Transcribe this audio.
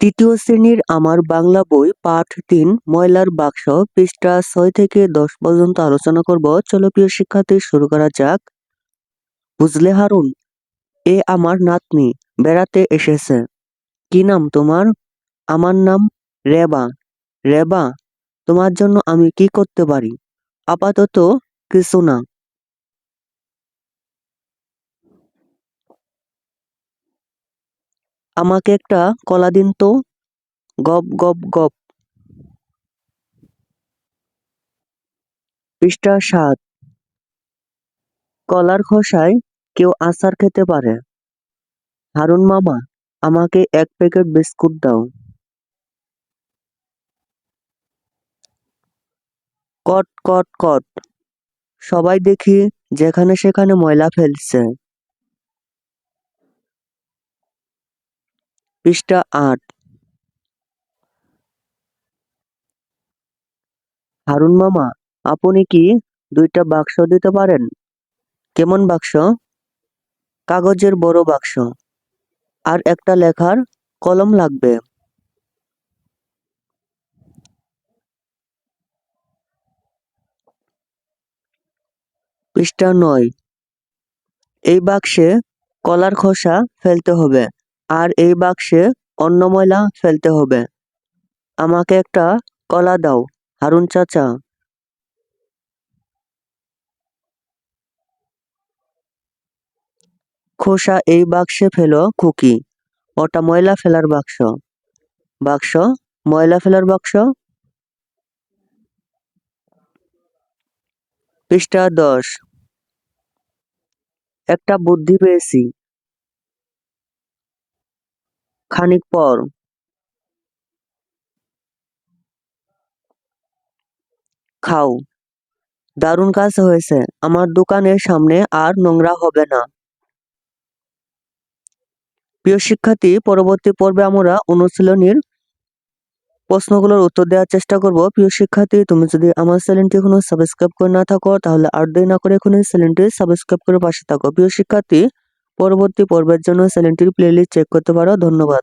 তৃতীয় শ্রেণির আমার বাংলা বই পাঠ তিন, ময়লার বাক্স, পৃষ্ঠা ছয় থেকে দশ পর্যন্ত আলোচনা করব। চলো প্রিয় শিক্ষার্থী, শুরু করা যাক। বুঝলে হারুন? এ আমার নাতনি, বেড়াতে এসেছে। কি নাম তোমার? আমার নাম রেবা। রেবা, তোমার জন্য আমি কি করতে পারি? আপাতত কিছু না। আমাকে একটা কলা দিন তো। গপ গপ গপ। পৃষ্ঠা সাত। কলার খোসায় কেউ আচার খেতে পারে। হারুন মামা, আমাকে এক প্যাকেট বিস্কুট দাও। কট কট কট। সবাই দেখি যেখানে সেখানে ময়লা ফেলছে। পৃষ্ঠা আট। হারুন মামা, আপনি কি দুইটা বাক্স দিতে পারেন? কেমন বাক্স? কাগজের বড় বাক্স। আর একটা লেখার কলম লাগবে। পৃষ্ঠা নয়। এই বাক্সে কলার খোসা ফেলতে হবে। আর এই বাক্সে অন্য ময়লা ফেলতে হবে। আমাকে একটা কলা দাও, হারুন চাচা। খোসা এই বাক্সে ফেলো খুকি ওটা ময়লা ফেলার বাক্স। বাক্স? ময়লা ফেলার বাক্স? পৃষ্ঠা দশ। একটা বুদ্ধি পেয়েছি। খানিক পর। খাও। দারুণ কাজ হয়েছে। আমার দোকানের সামনে আর নোংরা হবে না। প্রিয় শিক্ষার্থী, পরবর্তী পর্বে আমরা অনুশীলনীর প্রশ্নগুলোর উত্তর দেওয়ার চেষ্টা করব। প্রিয় শিক্ষার্থী, তুমি যদি আমার চ্যানেলটি এখনও সাবস্ক্রাইব করে না থাকো, তাহলে আর দেরি না করে এখনই চ্যানেলটি সাবস্ক্রাইব করে পাশে থাকো। প্রিয় শিক্ষার্থী পরবর্তী পর্বের জন্য চ্যানেলটির প্লেলিস্ট চেক করতে পারো। ধন্যবাদ।